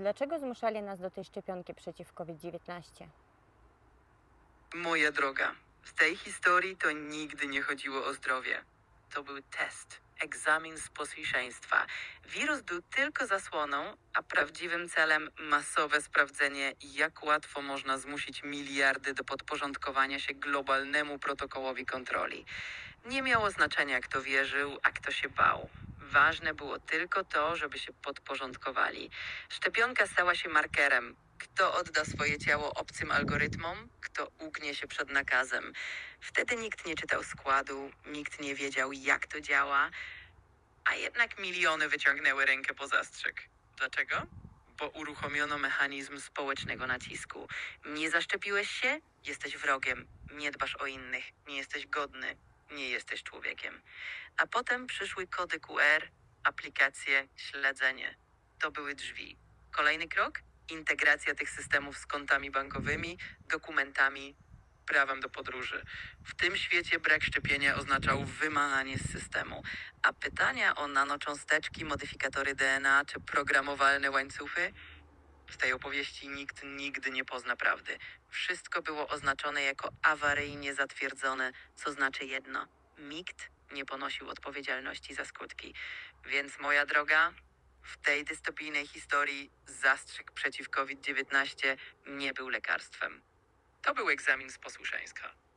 Dlaczego zmuszali nas do tej szczepionki przeciw COVID-19? Moja droga, w tej historii to nigdy nie chodziło o zdrowie. To był test, egzamin z posłuszeństwa. Wirus był tylko zasłoną, a prawdziwym celem masowe sprawdzenie, jak łatwo można zmusić miliardy do podporządkowania się globalnemu protokołowi kontroli. Nie miało znaczenia, kto wierzył, a kto się bał. Ważne było tylko to, żeby się podporządkowali. Szczepionka stała się markerem. Kto odda swoje ciało obcym algorytmom, kto ugnie się przed nakazem. Wtedy nikt nie czytał składu, nikt nie wiedział, jak to działa, a jednak miliony wyciągnęły rękę po zastrzyk. Dlaczego? Bo uruchomiono mechanizm społecznego nacisku. Nie zaszczepiłeś się? Jesteś wrogiem. Nie dbasz o innych. Nie jesteś godny. Nie jesteś człowiekiem. A potem przyszły kody QR, aplikacje, śledzenie. To były drzwi. Kolejny krok? Integracja tych systemów z kontami bankowymi, dokumentami, prawem do podróży. W tym świecie brak szczepienia oznaczał wymananie z systemu, a pytania o nanocząsteczki, modyfikatory DNA czy programowalne łańcuchy z tej opowieści nikt nigdy nie pozna prawdy. Wszystko było oznaczone jako awaryjnie zatwierdzone, co znaczy jedno: nikt nie ponosił odpowiedzialności za skutki. Więc moja droga, w tej dystopijnej historii zastrzyk przeciw COVID-19 nie był lekarstwem. To był egzamin z posłuszeństwa.